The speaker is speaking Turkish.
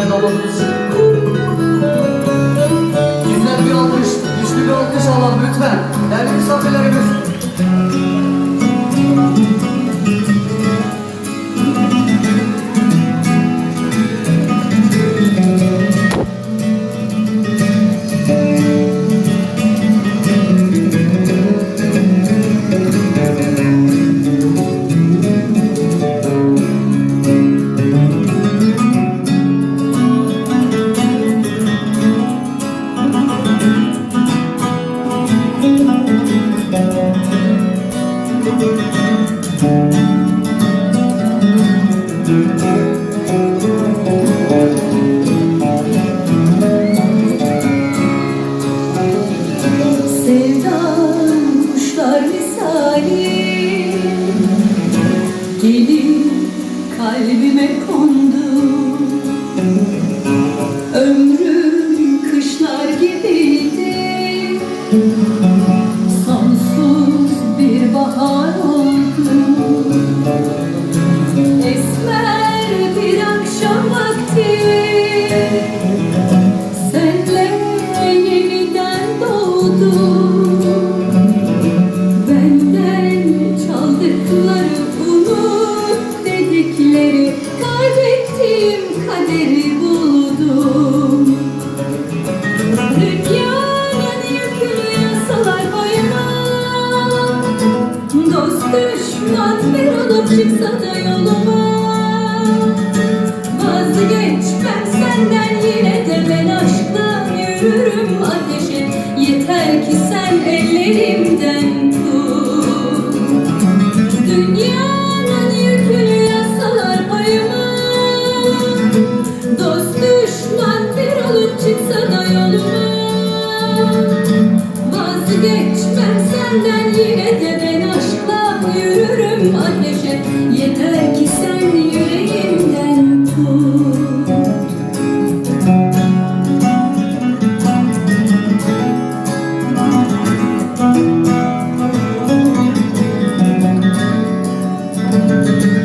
Bizden bir alkış, güçlü bir alkış alalım lütfen. Değerli misafirlerimiz. Kalbime kondu. Ömrüm kışlar gibiydi dedikleri Kaybettiğim kaderi buldum. Dünyanın yüklü yasalar boyuna Dost düşman bir olup çıksa da yoluma. Vazgeçmem senden yine de ben aşkla ateşe. Yeter ki sen ellerimle senden yine de ben aşkla yürürüm ateşe. Yeter ki sen yüreğimden tut. Müzik